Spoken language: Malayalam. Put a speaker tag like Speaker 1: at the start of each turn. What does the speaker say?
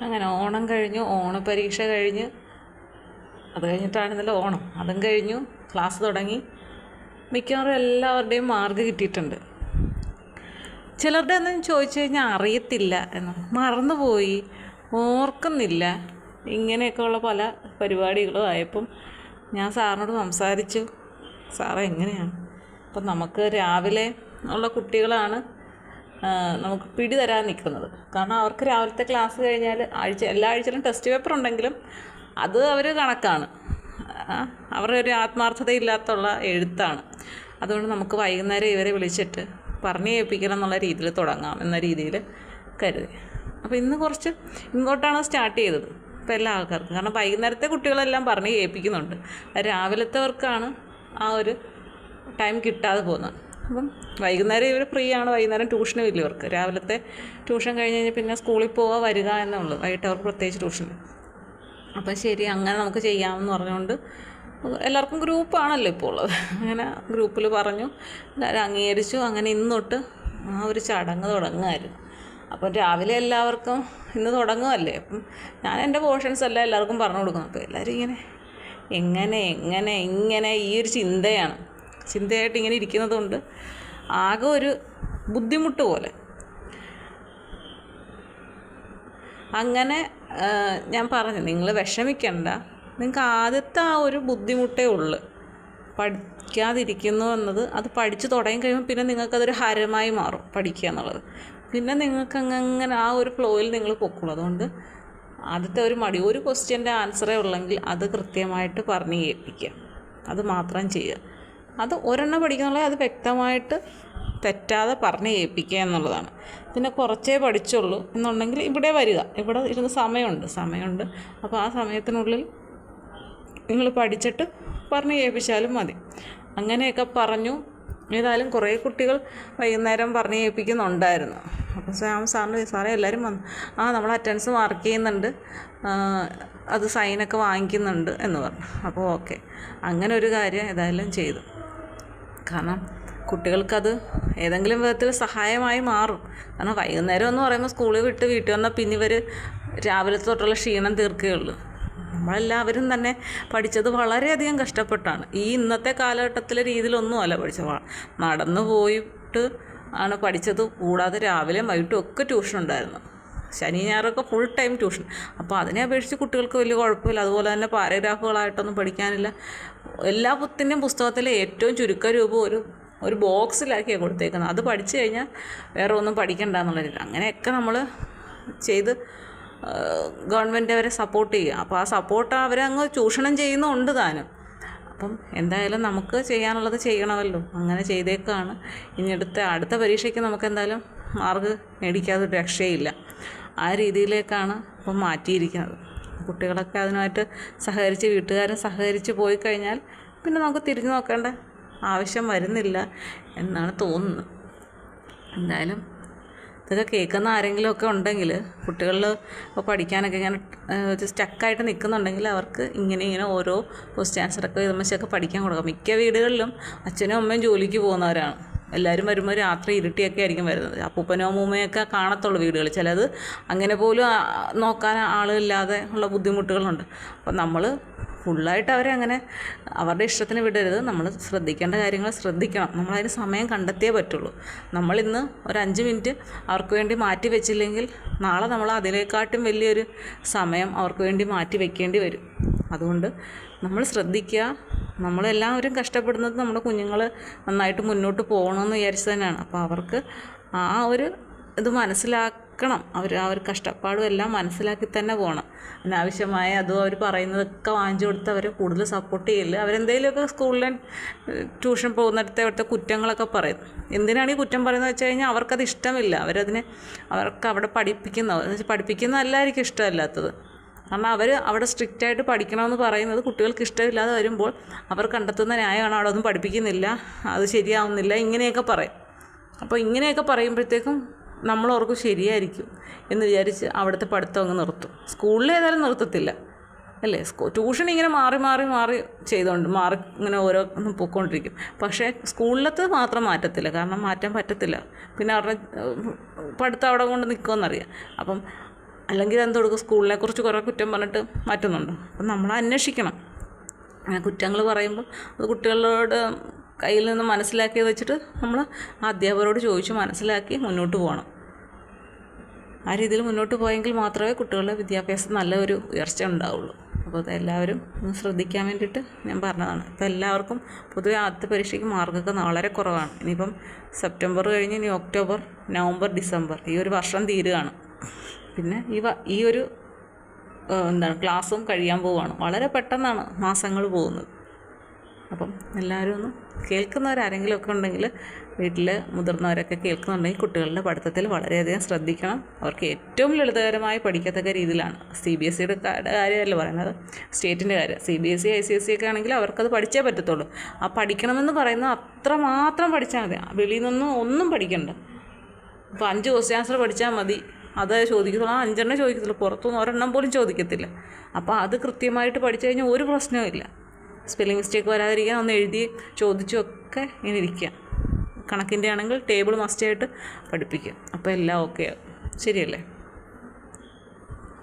Speaker 1: അങ്ങനെ ഓണം കഴിഞ്ഞു ഓണപരീക്ഷ കഴിഞ്ഞ്. അത് കഴിഞ്ഞിട്ടാണെന്നല്ലോ ഓണം. അതും കഴിഞ്ഞു ക്ലാസ് തുടങ്ങി. മിക്കവാറും എല്ലാവരുടെയും മാർക്ക് കിട്ടിയിട്ടുണ്ട്. ചിലരുടെ ഒന്നും ചോദിച്ചു കഴിഞ്ഞാൽ അറിയത്തില്ല എന്ന്. മറന്നുപോയി ഓർക്കുന്നില്ല. ഇങ്ങനെയൊക്കെയുള്ള പല പരിപാടികളും ആയപ്പം ഞാൻ സാറിനോട് സംസാരിച്ചു. സാറേ എങ്ങനെയാണ്? അപ്പം നമുക്ക് രാവിലെ ഉള്ള കുട്ടികളാണ് നമുക്ക് പിടി തരാൻ നിൽക്കുന്നത്. കാരണം അവർക്ക് രാവിലത്തെ ക്ലാസ് കഴിഞ്ഞാൽ ആഴ്ച എല്ലാ ആഴ്ചയിലും ടെസ്റ്റ് പേപ്പർ ഉണ്ടെങ്കിലും അത് അവർ കണക്കാണ്. അവരുടെ ഒരു ആത്മാർത്ഥതയില്ലാത്തുള്ള എഴുത്താണ്. അതുകൊണ്ട് നമുക്ക് വൈകുന്നേരം ഇവരെ വിളിച്ചിട്ട് പറഞ്ഞു കേൾപ്പിക്കണം എന്നുള്ള രീതിയിൽ തുടങ്ങാം എന്ന രീതിയിൽ കരുതി. അപ്പോൾ ഇന്ന് കുറച്ച് ഇങ്ങോട്ടാണ് സ്റ്റാർട്ട് ചെയ്തത്. ഇപ്പോൾ എല്ലാ ആൾക്കാർക്കും. കാരണം വൈകുന്നേരത്തെ കുട്ടികളെല്ലാം പറഞ്ഞ് കേൾപ്പിക്കുന്നുണ്ട് രാവിലത്തെവർക്കാണ് ആ ഒരു ടൈം കിട്ടാതെ പോകുന്നത്. അപ്പം വൈകുന്നേരം ഇവർ ഫ്രീ ആണ്. വൈകുന്നേരം ട്യൂഷനും ഇല്ല ഇവർക്ക്. രാവിലത്തെ ട്യൂഷൻ കഴിഞ്ഞ് കഴിഞ്ഞാൽ പിന്നെ സ്കൂളിൽ പോവുക വരിക എന്നുള്ളൂ. വൈകിട്ട് അവർക്ക് പ്രത്യേകിച്ച് ട്യൂഷൻ അപ്പം ശരി അങ്ങനെ നമുക്ക് ചെയ്യാമെന്ന് പറഞ്ഞുകൊണ്ട് എല്ലാവർക്കും ഗ്രൂപ്പാണല്ലോ ഇപ്പോൾ ഉള്ളത്. അങ്ങനെ ഗ്രൂപ്പിൽ പറഞ്ഞു എല്ലാവരും അംഗീകരിച്ചു. അങ്ങനെ ഇന്ന് തൊട്ട് ആ ഒരു ചടങ്ങ് തുടങ്ങുമായിരുന്നു. അപ്പം രാവിലെ എല്ലാവർക്കും ഇന്ന് തുടങ്ങുമല്ലേ അപ്പം ഞാൻ എന്റെ പോർഷൻസ് എല്ലാം എല്ലാവർക്കും പറഞ്ഞു കൊടുക്കും. അപ്പോൾ എല്ലാവരും ഇങ്ങനെ എങ്ങനെ എങ്ങനെ ഇങ്ങനെ ഈ ഒരു ചിന്തയാണ്. ചിന്തയായിട്ട് ഇങ്ങനെ ഇരിക്കുന്നത് കൊണ്ട് ആകെ ഒരു ബുദ്ധിമുട്ട് പോലെ. അങ്ങനെ ഞാൻ പറഞ്ഞു നിങ്ങൾ വിഷമിക്കണ്ട. നിങ്ങൾക്ക് ആദ്യത്തെ ആ ഒരു ബുദ്ധിമുട്ടേ ഉള്ളു. പഠിക്കാതിരിക്കുന്നു എന്നത് അത് പഠിച്ചു തുടങ്ങി കഴിയുമ്പോൾ പിന്നെ നിങ്ങൾക്കതൊരു ഹരമായി മാറും പഠിക്കുക എന്നുള്ളത്. പിന്നെ നിങ്ങൾക്ക് അങ്ങനെ ആ ഒരു ഫ്ലോയിൽ നിങ്ങൾ പൊക്കുള്ളൂ അതുകൊണ്ട് ആദ്യത്തെ ഒരു മടി ഒരു ക്വസ്റ്റ്യന്റെ ആൻസറേ ഉള്ളെങ്കിൽ അത് കൃത്യമായിട്ട് പറഞ്ഞ് കേൾപ്പിക്കുക അത് മാത്രം ചെയ്യുക. അത് ഒരെണ്ണം പഠിക്കുന്നുള്ള അത് വ്യക്തമായിട്ട് തെറ്റാതെ പറഞ്ഞ് ഏൽപ്പിക്കുക എന്നുള്ളതാണ്. പിന്നെ കുറച്ചേ പഠിച്ചുള്ളൂ എന്നുണ്ടെങ്കിൽ ഇവിടെ വരിക. ഇവിടെ ഇരുന്ന് സമയമുണ്ട്. സമയമുണ്ട്. അപ്പോൾ ആ സമയത്തിനുള്ളിൽ നിങ്ങൾ പഠിച്ചിട്ട് പറഞ്ഞ് ഏൽപ്പിച്ചാലും മതി. അങ്ങനെയൊക്കെ പറഞ്ഞു. ഏതായാലും കുറേ കുട്ടികൾ വൈകുന്നേരം പറഞ്ഞ് ഏൽപ്പിക്കുന്നുണ്ടായിരുന്നു. അപ്പോൾ സാം സാറിന് സാറേ എല്ലാവരും വന്നു ആ നമ്മൾ അറ്റൻഡൻസ് മാർക്ക് ചെയ്യുന്നുണ്ട്. അത് സൈനൊക്കെ വാങ്ങിക്കുന്നുണ്ട് എന്ന് പറഞ്ഞു. അപ്പോൾ ഓക്കെ. അങ്ങനെ ഒരു കാര്യം ഏതായാലും ചെയ്തു. കാരണം കുട്ടികൾക്കത് ഏതെങ്കിലും വിധത്തിൽ സഹായമായി മാറും. കാരണം വൈകുന്നേരം എന്ന് പറയുമ്പോൾ സ്കൂളിൽ വിട്ട് വീട്ടിൽ വന്നാൽ പിന്നെ ഇവർ രാവിലെ തൊട്ടുള്ള ക്ഷീണം തീർക്കുകയുള്ളൂ നമ്മളെല്ലാവരും തന്നെ പഠിച്ചത് വളരെയധികം കഷ്ടപ്പെട്ടാണ്. ഈ ഇന്നത്തെ കാലഘട്ടത്തിലെ രീതിയിലൊന്നും അല്ല പഠിച്ചത്. നടന്നു പോയിട്ട് ആണ് പഠിച്ചത്. കൂടാതെ രാവിലെയും വൈകിട്ടും ഒക്കെ ട്യൂഷൻ ഉണ്ടായിരുന്നു. ശനി ഞായറൊക്കെ ഫുൾ ടൈം ട്യൂഷൻ അപ്പോൾ അതിനെ അപേക്ഷിച്ച് കുട്ടികൾക്ക് വലിയ കുഴപ്പമില്ല. അതുപോലെ തന്നെ പാരഗ്രാഫുകളായിട്ടൊന്നും പഠിക്കാനില്ല. എല്ലാ പുത്തിന്റെയും പുസ്തകത്തിലെ ഏറ്റവും ചുരുക്ക രൂപം ഒരു ഒരു ബോക്സിലാക്കിയാണ് കൊടുത്തേക്കുന്നത്. അത് പഠിച്ചു കഴിഞ്ഞാൽ വേറെ ഒന്നും പഠിക്കണ്ട എന്നുള്ള അങ്ങനെയൊക്കെ നമ്മൾ ചെയ്ത് ഗവൺമെന്റ് അവരെ സപ്പോർട്ട് ചെയ്യുക. അപ്പോൾ ആ സപ്പോർട്ട് അവരെ അങ്ങ് ചൂഷണം ചെയ്യുന്നുണ്ട് താനും. അപ്പം എന്തായാലും നമുക്ക് ചെയ്യാനുള്ളത് ചെയ്യണമല്ലോ. അങ്ങനെ ചെയ്തേക്കാണ്. ഇനി അടുത്ത അടുത്ത പരീക്ഷയ്ക്ക് നമുക്ക് എന്തായാലും മാർക്ക് മേടിക്കാതെ രക്ഷയില്ല. ആ രീതിയിലേക്കാണ് ഇപ്പം മാറ്റിയിരിക്കുന്നത്. കുട്ടികളൊക്കെ അതിനായിട്ട് സഹകരിച്ച് വീട്ടുകാരും സഹകരിച്ച് പോയി കഴിഞ്ഞാൽ പിന്നെ നമുക്ക് തിരിഞ്ഞു നോക്കേണ്ട ആവശ്യം വരുന്നില്ല എന്നാണ് തോന്നുന്നത്. എന്തായാലും ഇതൊക്കെ കേൾക്കുന്ന ആരെങ്കിലുമൊക്കെ ഉണ്ടെങ്കിൽ കുട്ടികളിൽ പഠിക്കാനൊക്കെ ഇങ്ങനെ സ്റ്റക്കായിട്ട് നിൽക്കുന്നുണ്ടെങ്കിൽ അവർക്ക് ഇങ്ങനെ ഇങ്ങനെ ഓരോ ക്വസ്റ്റ്യൻ ആൻസറൊക്കെ വിധമശൊക്കെ പഠിക്കാൻ കൊടുക്കാം. മിക്ക വീടുകളിലും അച്ഛനും അമ്മയും ജോലിക്ക് പോകുന്നവരാണ്. എല്ലാവരും വരുമ്പോൾ രാത്രി ഇരുട്ടിയൊക്കെ ആയിരിക്കും വരുന്നത്. അപ്പൂപ്പനോ അമ്മൂമ്മയൊക്കെ കാണത്തുള്ളൂ വീടുകൾ ചിലത് അങ്ങനെ പോലും നോക്കാൻ ആളില്ലാതെ ഉള്ള ബുദ്ധിമുട്ടുകളുണ്ട്. അപ്പം നമ്മൾ ഫുള്ളായിട്ട് അവരെ അങ്ങനെ അവരുടെ ഇഷ്ടത്തിന് വിടരുത്. നമ്മൾ ശ്രദ്ധിക്കേണ്ട കാര്യങ്ങൾ ശ്രദ്ധിക്കണം. നമ്മളതിന് സമയം കണ്ടെത്തിയേ പറ്റുള്ളൂ. നമ്മളിന്ന് ഒരു അഞ്ച് മിനിറ്റ് അവർക്ക് വേണ്ടി മാറ്റി വെച്ചില്ലെങ്കിൽ നാളെ നമ്മൾ അതിലേക്കാട്ടും വലിയൊരു സമയം അവർക്ക് വേണ്ടി മാറ്റി വെക്കേണ്ടി വരും. അതുകൊണ്ട് നമ്മൾ ശ്രദ്ധിക്കുക. നമ്മളെല്ലാവരും കഷ്ടപ്പെടുന്നത് നമ്മുടെ കുഞ്ഞുങ്ങൾ നന്നായിട്ട് മുന്നോട്ട് പോകണമെന്ന് വിചാരിച്ച് തന്നെയാണ് അപ്പോൾ അവർക്ക് ആ ഒരു ഇത് മനസ്സിലാക്കണം. അവർ ആ ഒരു കഷ്ടപ്പാടും എല്ലാം മനസ്സിലാക്കി തന്നെ പോകണം. അനാവശ്യമായ അതും അവർ പറയുന്നതൊക്കെ വാങ്ങിച്ചു കൊടുത്ത് അവരെ കൂടുതൽ സപ്പോർട്ട് ചെയ്യില്ല അവരെന്തെങ്കിലുമൊക്കെ സ്കൂളിൽ ട്യൂഷൻ പോകുന്നിടത്തെ അവിടുത്തെ കുറ്റങ്ങളൊക്കെ പറയും. എന്തിനാണ് ഈ കുറ്റം പറയുന്നത് വെച്ച് കഴിഞ്ഞാൽ അവർക്കത് ഇഷ്ടമില്ല. അവരതിനെ അവർക്ക് അവിടെ പഠിപ്പിക്കുന്ന പഠിപ്പിക്കുന്നതല്ലായിരിക്കും ഇഷ്ടമല്ലാത്തത്. കാരണം അവർ അവിടെ സ്ട്രിക്റ്റായിട്ട് പഠിക്കണമെന്ന് പറയുന്നത് കുട്ടികൾക്ക് ഇഷ്ടമില്ലാതെ വരുമ്പോൾ അവർ കണ്ടെത്തുന്ന ന്യായമാണ് അവിടെ ഒന്നും പഠിപ്പിക്കുന്നില്ല അത് ശരിയാവുന്നില്ല ഇങ്ങനെയൊക്കെ പറയും. അപ്പോൾ ഇങ്ങനെയൊക്കെ പറയുമ്പോഴത്തേക്കും നമ്മൾ ഓർക്കും ശരിയായിരിക്കും എന്ന് വിചാരിച്ച് അവിടുത്തെ പഠിത്തം അങ്ങ് നിർത്തും. സ്കൂളിൽ ഏതായാലും നിർത്തത്തില്ല. അല്ലേ? ട്യൂഷൻ ഇങ്ങനെ മാറി മാറി മാറി ചെയ്തുകൊണ്ട് മാറി ഇങ്ങനെ ഓരോ പൊയ്ക്കൊണ്ടിരിക്കും. പക്ഷേ സ്കൂളിലത്ത് മാത്രം മാറ്റത്തില്ല. കാരണം മാറ്റാൻ പറ്റത്തില്ല. പിന്നെ അവരുടെ പഠിത്തം അവിടെ കൊണ്ട് നിൽക്കുമെന്നറിയാം അപ്പം അല്ലെങ്കിൽ എന്ത് കൊടുക്കും? സ്കൂളിനെ കുറിച്ച് കുറേ കുറ്റം പറഞ്ഞിട്ട് മാറ്റുന്നുണ്ട്. അപ്പം നമ്മൾ അന്വേഷിക്കണം. അങ്ങനെ കുറ്റങ്ങൾ പറയുമ്പോൾ അത് കുട്ടികളോട് കയ്യിൽ നിന്ന് മനസ്സിലാക്കി വെച്ചിട്ട് നമ്മൾ അധ്യാപകരോട് ചോദിച്ച് മനസ്സിലാക്കി മുന്നോട്ട് പോകണം. ആ രീതിയിൽ മുന്നോട്ട് പോയെങ്കിൽ മാത്രമേ കുട്ടികളുടെ വിദ്യാഭ്യാസം നല്ലൊരു ഉയർച്ച ഉണ്ടാവുള്ളൂ. അപ്പോൾ അതെല്ലാവരും ഒന്ന് ശ്രദ്ധിക്കാൻ വേണ്ടിയിട്ട് ഞാൻ പറഞ്ഞതാണ്. ഇപ്പോൾ എല്ലാവർക്കും പൊതുവെ ആദ്യത്തെ പരീക്ഷയ്ക്ക് മാർക്കൊക്കെ വളരെ കുറവാണ്. ഇനിയിപ്പം സെപ്റ്റംബർ കഴിഞ്ഞ് ഇനി ഒക്ടോബർ നവംബർ ഡിസംബർ ഈ ഒരു വർഷം തീരുകയാണ്. പിന്നെ ഈ ഈ ഒരു എന്താണ് ക്ലാസ്സും കഴിയാൻ പോവുകയാണ് വളരെ പെട്ടെന്നാണ് മാസങ്ങൾ പോകുന്നത്. അപ്പം എല്ലാവരും ഒന്ന് കേൾക്കുന്നവരാരെങ്കിലും ഒക്കെ ഉണ്ടെങ്കിൽ വീട്ടിൽ മുതിർന്നവരൊക്കെ കേൾക്കുന്നുണ്ടെങ്കിൽ കുട്ടികളുടെ പഠിത്തത്തിൽ വളരെയധികം ശ്രദ്ധിക്കണം. അവർക്ക് ഏറ്റവും ലളിതകരമായി പഠിക്കത്തക്ക രീതിയിലാണ്. സി ബി എസ് സിയുടെ കാര്യമല്ല പറയുന്നത്. സ്റ്റേറ്റിന്റെ കാര്യം. C B S C I C S C ഒക്കെ ആണെങ്കിൽ അവർക്കത് പഠിച്ചേ പറ്റത്തുള്ളൂ. ആ പഠിക്കണമെന്ന് പറയുന്നത് അത്രമാത്രം പഠിച്ചാൽ മതി. വെളിയിൽ നിന്നൊന്നും ഒന്നും പഠിക്കണ്ട. ഇപ്പോൾ അഞ്ച് ക്വസ്റ്റ്യൻ ആൻസർ പഠിച്ചാൽ മതി. അത് ചോദിക്കത്തുള്ളൂ. ആ അഞ്ചെണ്ണം ചോദിക്കത്തുള്ളൂ. പുറത്തുനിന്ന് ഒരെണ്ണം പോലും ചോദിക്കത്തില്ല. അപ്പോൾ അത് കൃത്യമായിട്ട് പഠിച്ചു കഴിഞ്ഞാൽ ഒരു പ്രശ്നവും ഇല്ല. സ്പെല്ലിംഗ് മിസ്റ്റേക്ക് വരാതിരിക്കാൻ ഒന്ന് എഴുതി ചോദിച്ചൊക്കെ ഇങ്ങനെ ഇരിക്കുക. കണക്കിന്റെ ആണെങ്കിൽ ടേബിൾ മസ്റ്റായിട്ട് പഠിപ്പിക്കുക. അപ്പോൾ എല്ലാം ഓക്കെ ആവും. ശരിയല്ലേ?